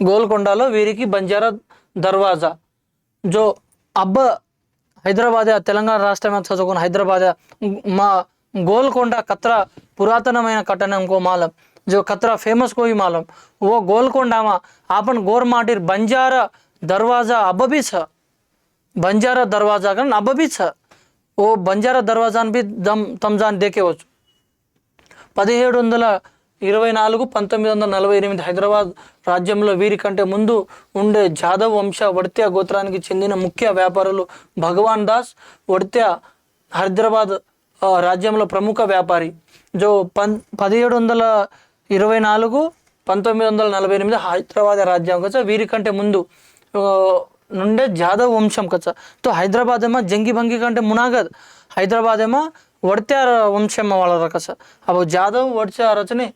గోల్కొండలో వీరికి బంజారా దర్వాజా జో అబ్బ హైదరాబాద్ తెలంగాణ రాష్ట్రమే చదువుకున్న హైదరాబాద్ మా గోల్కొండ కత్ర పురాతనమైన కట్టణం కో మాలం जो खतरा फेमस कोई मालूम वो गोलकोंडा में आपन गोर माटीर बंजारा दरवाजा अब भी छ బంజారా దర్వాజా కానీ అబ్బ బి ఛ ఓ బంజారా దర్వాజాని బి దమ్ తమ్జాన్ దేకేవచ్చు పదిహేడు వందల ఇరవై నాలుగు పంతొమ్మిది వందల నలభై ఎనిమిది హైదరాబాద్ రాజ్యంలో వీరికంటే ముందు ఉండే జాదవ్ వంశ వడిత్య గోత్రానికి చెందిన ముఖ్య వ్యాపారులు భగవాన్ దాస్ వడిత్య హైదరాబాద్ రాజ్యంలో ప్రముఖ వ్యాపారి. జో పన్ పదిహేడు వందల ఇరవై నాలుగు పంతొమ్మిది వందల నలభై ఎనిమిది హైదరాబాద్ రాజ్యం కచ్చ వీరికంటే ముందు నుండే జాదవ్ వంశం కచ్చ. తో హైదరాబాద్ ఏమో జంగి భంగి కంటే మునాగద్. హైదరాబాద్ ఏమో వడ్త్య వంశం వాళ్ళ రకస అప్పుడు జాదవ్ వడ్త్య రచనే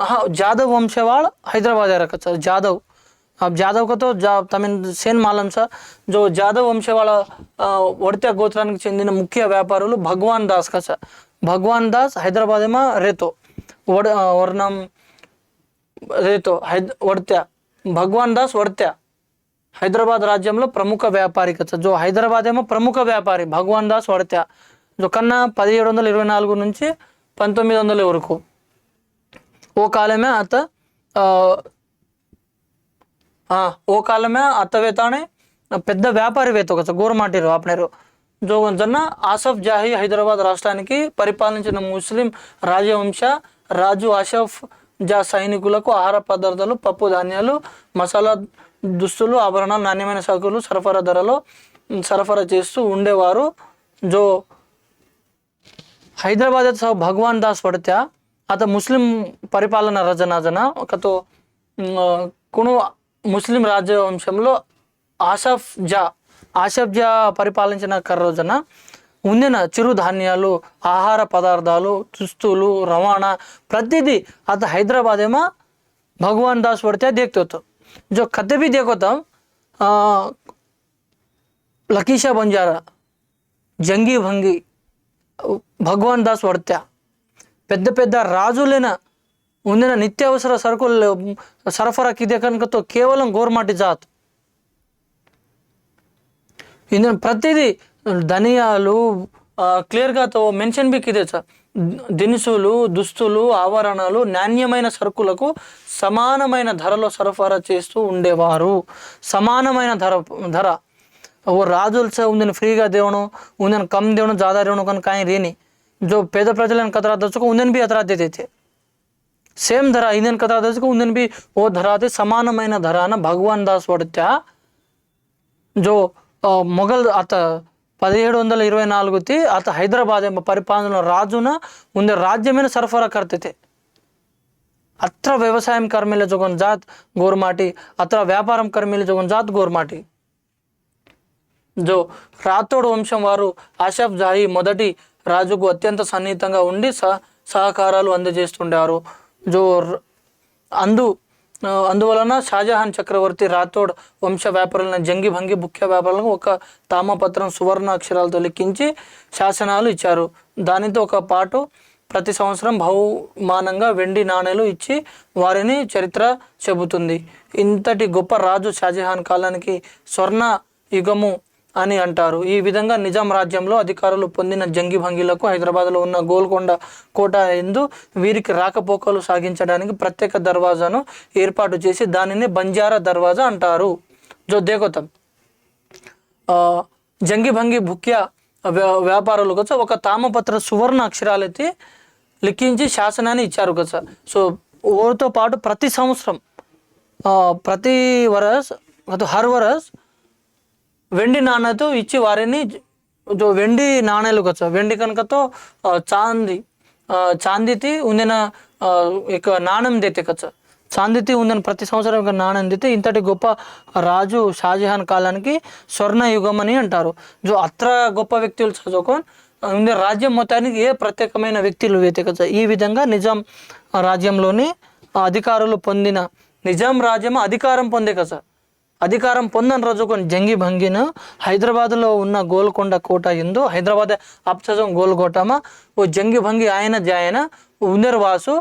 हाँ जादव वंश वाल हैदराबाद है रखा सर जादव अब जादव का तो जा तमिन సేన్ మాలం సార్ జో జాదవ్ వంశ వాళ్ళ వడిత్య గోత్రానికి చెందిన ముఖ్య వ్యాపారులు భగవాన్ దాస్ కా సార్ భగవాన్ దాస్ హైదరాబాద్ ఏమో రేతో వడ వర్ణం రేతో హైద్ వడ్త్య భగవాన్ దాస్ వడ్త్య హైదరాబాద్ రాజ్యంలో ప్రముఖ వ్యాపారి కదా జో హైదరాబాద్ ఏమో ప్రముఖ వ్యాపారి భగవాన్ దాస్ వడత్య జో కన్నా పదిహేడు వందల ఇరవై నాలుగు నుంచి పంతొమ్మిది వందల వరకు ఓ కాలమే అత ఆ, ఆ, ఓ కాలమే అత్తవేతానే పెద్ద వ్యాపారివేత్త ఒక గోరమాటిరు ఆపనేరు జో జన్న ఆసఫ్ జాహీ హైదరాబాద్ రాష్ట్రానికి పరిపాలించిన ముస్లిం రాజవంశ రాజు ఆసఫ్ జా సైనికులకు ఆహార పదార్థాలు పప్పు ధాన్యాలు మసాలా దుస్తులు ఆభరణాలు నాణ్యమైన సరుకులు సరఫరా ధరలో సరఫరా చేస్తూ ఉండేవారు జో हैदराबाद सह भगवान दास पडत्या आता मुस्लिम పరిపాలన రచనాజన ఒకతో కొను ముస్లిం రాజవంశంలో ఆసఫ్ జా ఆసఫ్ జా పరిపాలించిన రోజున ఉండిన చిరుధాన్యాలు ఆహార పదార్థాలు దుస్తులు రవాణా ప్రతిదీ అత హైదరాబాద్ ఏమో భగవాన్ దాస్ పడితే దేక్తో जो कते भी देखो तब లకీషా బంజారా జంగీ భంగి భగవాన్ దాస్ వడత్య పెద్ద పెద్ద రాజులైన ఉండిన నిత్యావసర సరుకులు సరఫరా కిదే కనుకతో కేవలం గోర్మాటి జాత్. ఇందులో ప్రతిదీ ధనియాలు క్లియర్గా మెన్షన్ బిక్ ఇదే సార్. దినుసులు దుస్తులు ఆవరణలు నాణ్యమైన సరుకులకు సమానమైన ధరలో సరఫరా చేస్తూ ఉండేవారు. సమానమైన ధర ధర. ఓ రాజులు సే ఉందని ఫ్రీగా దేవను ఉందని కమ్ దేవను జాదా దేవను కనుక ఆయన రేని जो పేద ప్రజలను కతరా దచ్చుకో ఉందని भी अतरा देते। थे సేమ్ ధర ఇందని కతరా దచ్చుకో ఉందని బి ఓ ధర అయితే సమానమైన ధర అన్న భగవాన్ దాస్ వడిత్యా జో ఆ, మొఘల్ అత పదిహేడు వందల ఇరవై నాలుగుతి అత హైదరాబాద్ ఎంబ పరిపాలన రాజున ఉండే రాజ్యమైన సరఫరా కర్తతే అత్ర వ్యవసాయం కర్మీల జోగన్ జాత్ గోర్మాటి అత్ర వ్యాపారం కర్మీల జోగన్ జాత్ గోర్మాటి జో రాథోడ్ వంశం వారు ఆషఫ్ జాహీ మొదటి రాజుకు అత్యంత సన్నిహితంగా ఉండి సహ సహకారాలు అందజేస్తుండారు. జో అందు అందువలన షాజహాన్ చక్రవర్తి రాథోడ్ వంశ వ్యాపారులను జంగి భంగి ముఖ్య వ్యాపారులకు ఒక తామపత్రం సువర్ణ అక్షరాలతో లిఖించి శాసనాలు ఇచ్చారు. దానితో ఒక పాటు ప్రతి సంవత్సరం బహుమానంగా వెండి నాణేలు ఇచ్చి వారిని చరిత్ర చెబుతుంది. ఇంతటి గొప్ప రాజు షాజహాన్ కాలానికి స్వర్ణ యుగము అని అంటారు. ఈ విధంగా నిజాం రాజ్యంలో అధికారులు పొందిన జంగి భంగిలకు హైదరాబాద్లో ఉన్న గోల్కొండ కోట ఎందు వీరికి రాకపోకలు సాగించడానికి ప్రత్యేక దర్వాజాను ఏర్పాటు చేసి దానిని బంజారా దర్వాజా అంటారు. జో దేగోతం. జంగి భంగి భుక్య వ్యాపారులు కదా ఒక తామపత్ర సువర్ణ అక్షరాలైతే లిఖించి శాసనాన్ని ఇచ్చారు కదా సో ఓరితో పాటు ప్రతి సంవత్సరం ప్రతి వరస్ హర్ వరస్ వెండి నాణ్యతో ఇచ్చి వారిని జో వెండి నాణ్యాలు కదా వెండి కనుకతో చాంది చాందితి ఉందిన ఇక నాణ్యం దేతే కదా చాందితి ఉందని ప్రతి సంవత్సరం ఒక నాణ్యం దితే ఇంతటి గొప్ప రాజు షాజహాన్ కాలానికి స్వర్ణయుగం అని అంటారు. జో అత్ర గొప్ప వ్యక్తులు చదువుకొని ఉంది రాజ్యం మొత్తానికి ఏ ప్రత్యేకమైన వ్యక్తులు వేతే కదా ఈ విధంగా నిజాం రాజ్యంలోని అధికారులు పొందిన నిజాం రాజ్యం అధికారం పొందే కదా అధికారం పొందని రోజు కొన్ని జంగి భంగిన హైదరాబాద్లో ఉన్న గోల్కొండ కోట ఎందు హైదరాబాద్ అప్సజం గోల్కోటమ ఓ జంగి భంగి ఆయన జాయన ఉనర్వాసు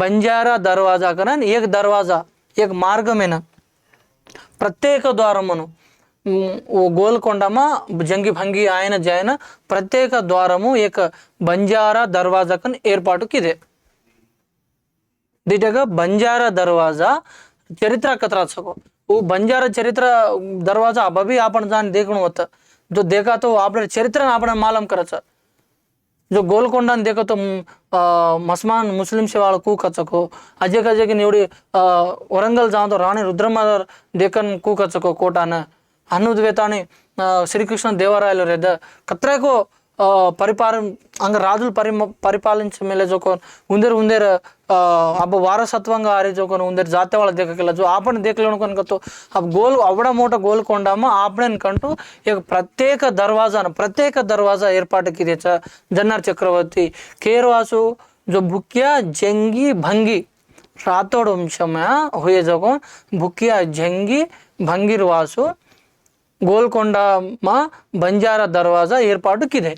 బంజారా దర్వాజా కన ఏక దర్వాజా ఏక మార్గమేన. ప్రత్యేక ద్వారమును ఓ గోల్కొండమ జంగి భంగి ఆయన జాయన ప్రత్యేక ద్వారము ఏక బంజారా దర్వాజా కన్ ఏర్పాటుకిదే. దీటగా బంజారా దర్వాజా చరిత్ర కథరాచకం हू बंजार चरित्र दरवाजा अभी आपण जान देखणं होतं जो देखा तो आपल्या चरित्रानं आपण मालम करायचं जो गोलकोंडा ने गोलकोंडाने देखतो मस्मान मुस्लिम शेवाळ कू कचको अजे का की निवडी वरंगल जाऊन तो राणी రుద్రమదర్ देखन कू कचको కోటాनं देवराय लो దేవరాయలు రెద్ద को పరిపాలన అంగ రాజులు పరి పరిపాలించే మెల్లే జోకొని ఉందేరు ఉందేరు అబ్బ వారసత్వంగా ఆరే జోకొని ఉందేరు జాతీయ వాళ్ళ దిగకెళ్ళచ్చు ఆపణ దిక్కలను కనుకతో గోలు అవడ మూట గోలు కొండామో ఆపణనికంటూ ఇక ప్రత్యేక దర్వాజా ప్రత్యేక దర్వాజా ఏర్పాటుకి తెచ్చ జన్నార్ చక్రవర్తి. కేర్వాసు జో బుక్య జంగి భంగి రాతోడు వంశమా హుయే జోకం జంగి భంగిర్వాసు గోల్కొండ మా బంజారా దర్వాజా ఏర్పాటు కిదే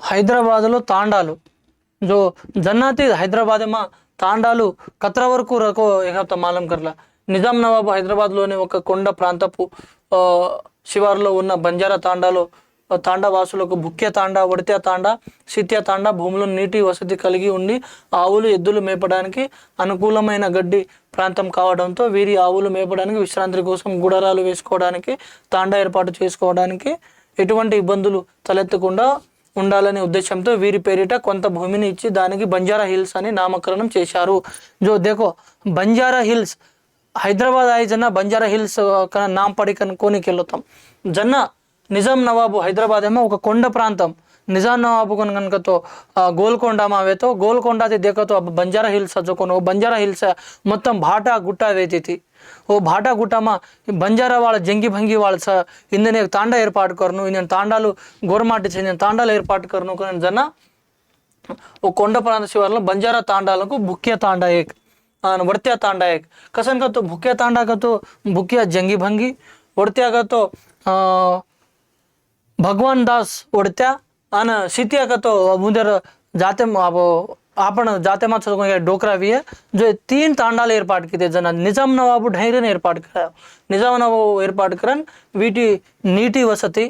హైదరాబాద్లో తాండాలు. जो జన్నాతి హైదరాబాద్ మా తాండాలు కత్ర వరకు రకో ఏకత మాలం కర్లా నిజాం నవాబు హైదరాబాద్లోని ఒక కొండ ప్రాంతపు శివారులో ఉన్న బంజారా తాండాలో తాండవాసులకు ముఖ్య తాండ ఒడితే తాండా తాండా శిత్య తాండా భూమిలో నీటి వసతి కలిగి ఉండి ఆవులు ఎద్దులు మేపడానికి అనుకూలమైన గడ్డి ప్రాంతం కావడంతో వీరి ఆవులు మేపడానికి విశ్రాంతి కోసం గుడారాలు వేసుకోవడానికి తాండా ఏర్పాటు చేసుకోవడానికి ఎటువంటి ఇబ్బందులు తలెత్తకుండా ఉండాలనే ఉద్దేశంతో వీరి పేరిట కొంత భూమిని ఇచ్చి దానికి బంజారా హిల్స్ అని నామకరణం చేశారు. జో దేకో బంజారా హిల్స్ హైదరాబాద్ ఆయి జన్న బంజారా హిల్స్ కన నామ్ పడి కనుక్కొని కెళ్ళుతాం జన్న నిజాం నవాబు హైదరాబాద్ ఏమో ఒక కొండ ప్రాంతం. నిజాం నవాబు కనుకతో గోల్కొండ మావేతో గోల్కొండ దేకతో బంజారా హిల్స్ చదువుకొని ఓ బంజారా హిల్స్ మొత్తం భాటా గుట్ట వేతితి. ఓ భాటా గుట్టమా బంజారా వాళ్ళ జంగి భంగి వాళ్ళ స ఇందనే తాండా ఏర్పాటు కరను ఇందని తాండాలు గోరమాటి చెందిన తాండాలు ఏర్పాటు కరను జన ఓ కొండ ప్రాంత శివార్లో బంజారా తాండాలకు బుక్య తాండా ఏక్. వడత్యా తాండా ఏక్. కసన్కతో బుక్య తాండాకతో బుక్య జంగి భంగి వడత్యాగతో भगवान दास वडत्या आणि सीत्या का तो उधर जाते अब आपण जाते मात्र डोकरा भी है जो ये तीन तांडाला ఏర్పాటు కిదే జన నిజాం నవాబు ధైర్యం ఏర్పాటు కరా నిజాం నవాబు ఏర్పాటు కరన్ వీటి నీటి వసతి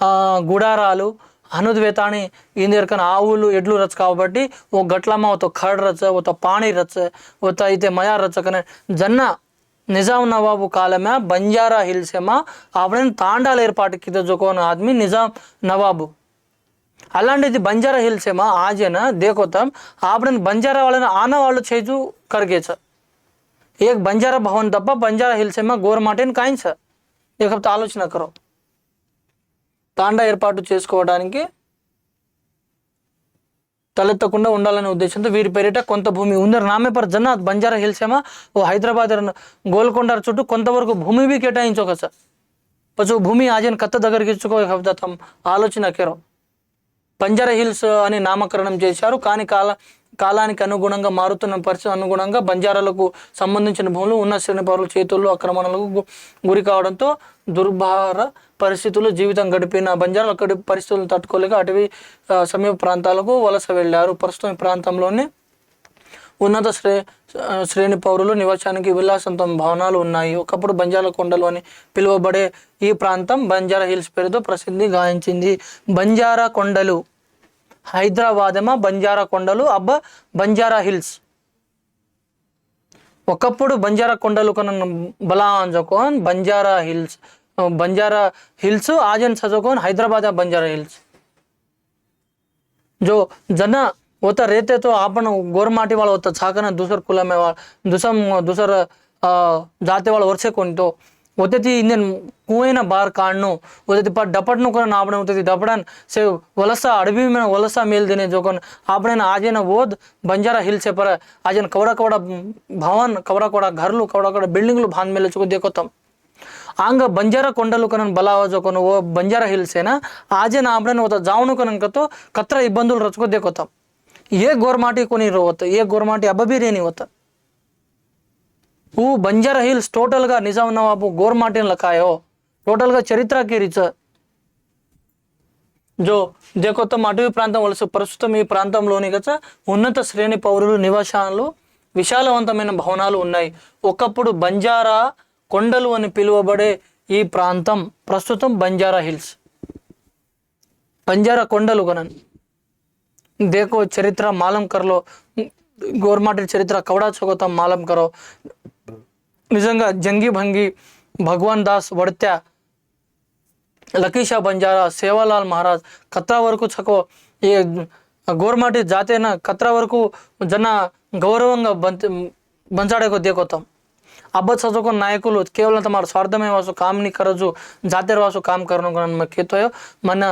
ఆ, గుడారాలు అనుద్వేతాని ఇందరికన ఆవులు ఎడ్లు రచ్చ కాబట్టి ఓ గట్లమ్మ ఒక ఖడ్ రచ్చ ఒక పాణి రచ్చ ఒక అయితే మయా రచ్చ కనే జన్న నిజాం నవాబు కాలమే బంజారా హిల్సేమా ఆవిడని తాండాల ఏర్పాటుకిద జోకోన ఆద్మీ నిజాం నవాబు. అలాంటిది బంజారా హిల్సేమా ఆజేన దేకోతం ఆవిడ బంజారా వాళ్ళని ఆన వాళ్ళు చేజు కరిగేచ. ఏక బంజారా భవన్ తప్ప బంజారా హిల్సేమా గోరమాటేని కాయించ. ఇకపోతే ఆలోచన కరో. తాండా ఏర్పాటు చేసుకోవడానికి తలెత్తకుండా ఉండాలనే ఉద్దేశంతో వీరి పేరిట కొంత భూమి ఉందరు నామేపర్ జన్నాథ్ బంజారా హిల్స్ ఏమో ఓ హైదరాబాద్ గోల్కొండ చుట్టూ కొంతవరకు భూమి బి కేటాయించోక సార్. పచ్చు భూమి ఆజన్ కత్త దగ్గరికి ఇచ్చుకో తమ ఆలోచన కేరం బంజారా హిల్స్ అని నామకరణం చేశారు. కానీ కాల కాలానికి అనుగుణంగా మారుతున్న పరిస్థితి అనుగుణంగా బంజారాలకు సంబంధించిన భూములు ఉన్న శ్రేణి పౌరుల చేతుల్లో ఆక్రమణలకు గు- గురి కావడంతో దుర్భార పరిస్థితులు జీవితం గడిపిన బంజారా అక్కడి పరిస్థితులను తట్టుకోలేక అటవీ సమీప ప్రాంతాలకు వలస వెళ్ళారు. ప్రస్తుతం ఈ ప్రాంతంలోనే ఉన్నత శ్రే శ్రేణి పౌరులు నివాసానికి విలాసంతో భవనాలు ఉన్నాయి. ఒకప్పుడు బంజారా కొండలు అని పిలువబడే ఈ ప్రాంతం బంజారా హిల్స్ పేరుతో ప్రసిద్ధి గాయించింది బంజారా కొండలు హైదరాబాదేమా బంజారా కొండలు అబ్బ బంజారా హిల్స్. ఒకప్పుడు బంజారా కొండలు కొన బలాంజకోన్ బంజారా హిల్స్. बंजारा हिल्स आजन सजोकोन हैदराबाद बंजारा हिल्स जो जना होता रहते तो आपने गोर माटी वाला होता छाकना दूसर कुला में वाला दूसर दूसर जाते वाला वर्षे कोनी तो होते थी इंजन कुएं ना बार काटनो होते थी पर डपट नु करना आपने होते थी डपटन से वलसा अड़बी में वलसा मेल देने जो कौन आपने ना आज ना वोद बंजारा हिल से पर आज कवड़ा कवड़ा भवन कवड़ा कवड़ा घर लू कवड़ा कवड़ा बिल्डिंग लू भान मेले चुको देखो तम ఆంగ ಹಂಗ ಬಂಜಾರ ಕೊಂಡಲು ಕನನ್ ಬಲಾವಜೋಕನು ಓ ಬಂಜಾರ ಹಿಲ್ಸ್ ಏನ ಆಜೆ ನಾಬ್ರನ್ ಓದ ಜಾವನು ಕನನ್ ಕತ್ತು ಕತ್ರ ಇಬ್ಬಂದುಲ್ ರಚ್ಕೋದೇ ಗೊತ್ತ ಏ ಗೋರ್ಮಾಟಿ ಕೊನಿರೋ ఏ గోర్మాటి ಗೋರ್ಮಾಟಿ ಅಬಬೀರೇನಿ ಓತ ఊ బంజారా హిల్స్ టోటల్ టోటల్గా నిజాం నవాబు గోర్మాటిన్ లకాయో టోటల్ టోటల్గా చరిత్రకి రిచ. జో దేకొత్తం అటవీ ప్రాంతం వలస ప్రస్తుతం ఈ ప్రాంతంలోని గత ఉన్నత శ్రేణి పౌరులు నివాసాలు విశాలవంతమైన భవనాలు ఉన్నాయి. ఒకప్పుడు బంజారా కొండలు అని పిలువబడే ఈ ప్రాంతం ప్రస్తుతం బంజారా హిల్స్. బంజారా కొండలు కొన దేకో చరిత్ర మాలంకర్లో గోర్మాటి చరిత్ర కవడా చౌకత మాలంకరో. నిజంగా జంగి భంగి భగవాన్ దాస్ వడత్యా లకీషా బంజారా సేవాలాల్ మహారాజ్ కత్రా వరకు చకో ఏ గోర్మాటి జాతేన కత్రా వరకు జన గౌరవంగా బంచాడేకో దేకొత్తాం. దేకోతాం అబ్బ చదువుకున్న నాయకులు కేవలం తమ స్వార్థమే వాసు కామ్ని కరజు జాతీయ వాసు కామ్ కరను మన కేతోయో మన